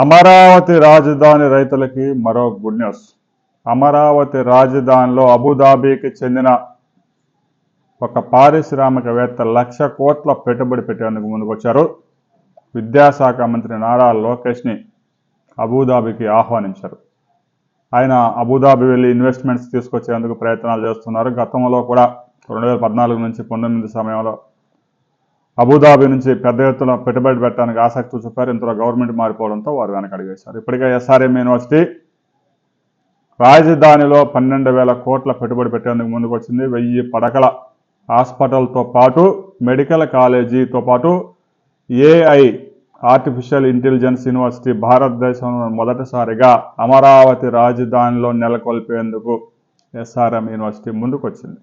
అమరావతి రాజధాని రైతులకి మరో గుడ్ న్యూస్. అమరావతి రాజధానిలో అబుదాబీకి చెందిన ఒక పారిశ్రామికవేత్త లక్ష కోట్ల పెట్టుబడి పెట్టేందుకు ముందుకొచ్చారు. విద్యాశాఖ మంత్రి నారా లోకేష్ని అబుదాబీకి ఆహ్వానించారు. ఆయన అబుదాబి వెళ్ళి ఇన్వెస్ట్మెంట్స్ తీసుకొచ్చేందుకు ప్రయత్నాలు చేస్తున్నారు. గతంలో కూడా రెండు వేల పద్నాలుగు నుంచి పంతొమ్మిది సమయంలో అబుదాబి నుంచి పెద్ద ఎత్తున పెట్టుబడి పెట్టడానికి ఆసక్తి చూపారు. ఇంతలో గవర్నమెంట్ మారిపోవడంతో వారు వెనకడిగేశారు ఇప్పటికే ఎస్ఆర్ఎం యూనివర్సిటీ రాజధానిలో పన్నెండు వేల కోట్ల పెట్టుబడి పెట్టేందుకు ముందుకు వచ్చింది వెయ్యి పడకల హాస్పిటల్తో పాటు మెడికల్ కాలేజీతో పాటు ఏఐ ఆర్టిఫిషియల్ ఇంటెలిజెన్స్ యూనివర్సిటీ భారతదేశంలో మొదటిసారిగా అమరావతి రాజధానిలో నెలకొల్పేందుకు ఎస్ఆర్ఎం యూనివర్సిటీ ముందుకొచ్చింది.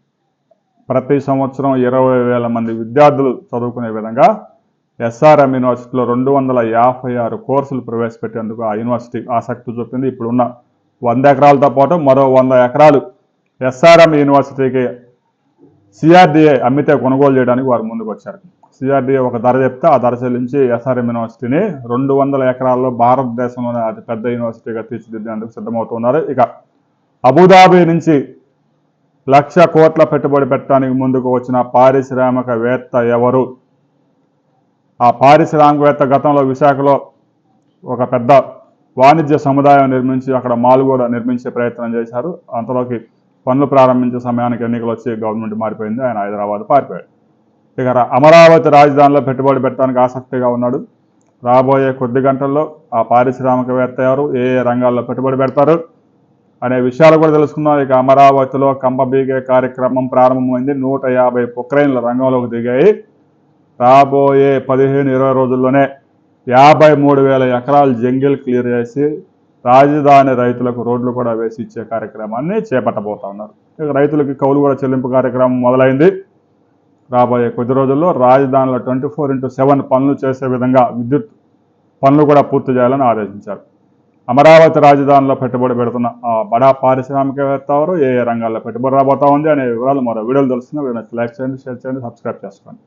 ప్రతి సంవత్సరం ఇరవై వేల మంది విద్యార్థులు చదువుకునే విధంగా ఎస్ఆర్ఎం యూనివర్సిటీలో రెండు వందల యాభై ఆరు కోర్సులు ప్రవేశపెట్టేందుకు ఆ యూనివర్సిటీ ఆసక్తి చూపింది. ఇప్పుడున్న వంద ఎకరాలతో పాటు మరో వంద ఎకరాలు ఎస్ఆర్ఎం యూనివర్సిటీకి సిఆర్డిఏ అమ్మితే కొనుగోలు చేయడానికి వారు ముందుకు వచ్చారు. సిఆర్డిఏ ఒక ధర చెప్తే ఆ ధర చెల్లించి ఎస్ఆర్ఎం యూనివర్సిటీని రెండు వందల ఎకరాల్లో భారతదేశంలోనే అతి పెద్ద యూనివర్సిటీగా తీర్చిదిద్దేందుకు సిద్ధమవుతున్నారు. ఇక అబుదాబి నుంచి లక్ష కోట్ల పెట్టుబడి పెట్టడానికి ముందుకు వచ్చిన పారిశ్రామికవేత్త ఎవరు? ఆ పారిశ్రామికవేత్త గతంలో విశాఖలో ఒక పెద్ద వాణిజ్య సముదాయం నిర్మించి అక్కడ మాల్ కూడా నిర్మించే ప్రయత్నం చేశారు. అంతలోకి పనులు ప్రారంభించే సమయానికి ఎన్నికలు వచ్చి గవర్నమెంట్ మారిపోయింది. ఆయన హైదరాబాద్ పారిపోయాడు. ఇక అమరావతి రాజధానిలో పెట్టుబడి పెట్టడానికి ఆసక్తిగా ఉన్నాడు. రాబోయే కొద్ది గంటల్లో ఆ పారిశ్రామికవేత్త ఎవరు? ఏ ఏ రంగాల్లో పెట్టుబడి పెడతారు? అనే విషయాలు కూడా తెలుసుకుందాం. ఇక అమరావతిలో కంపబీగే కార్యక్రమం ప్రారంభమైంది. నూట యాభై ఉక్రెయిన్ల రంగంలోకి దిగాయి. రాబోయే పదిహేను ఇరవై రోజుల్లోనే యాభై మూడు వేల ఎకరాలు జంగిల్ క్లియర్ చేసి రాజధాని రైతులకు రోడ్లు కూడా వేసి ఇచ్చే కార్యక్రమాన్ని చేపట్టబోతా ఉన్నారు. ఇక రైతులకి కౌలు కూడా చెల్లింపు కార్యక్రమం మొదలైంది. రాబోయే కొద్ది రోజుల్లో రాజధానిలో ట్వంటీ ఫోర్ ఇంటూ సెవెన్ పనులు చేసే విధంగా విద్యుత్ పనులు కూడా పూర్తి చేయాలని ఆదేశించారు. అమరావతి రాజధానిలో పెట్టుబడి పెడుతున్న ఆ బడా పారిశ్రామికవేత్త ఎవరు ఏ ఏ రంగాల్లో పెట్టుబడి రాబోతా ఉంది అనే వివరాలు మరో వీడియోలు తెలుస్తున్నా వీడియో లైక్ చేయండి షేర్ చేయండి సబ్స్క్రైబ్ చేసుకోండి.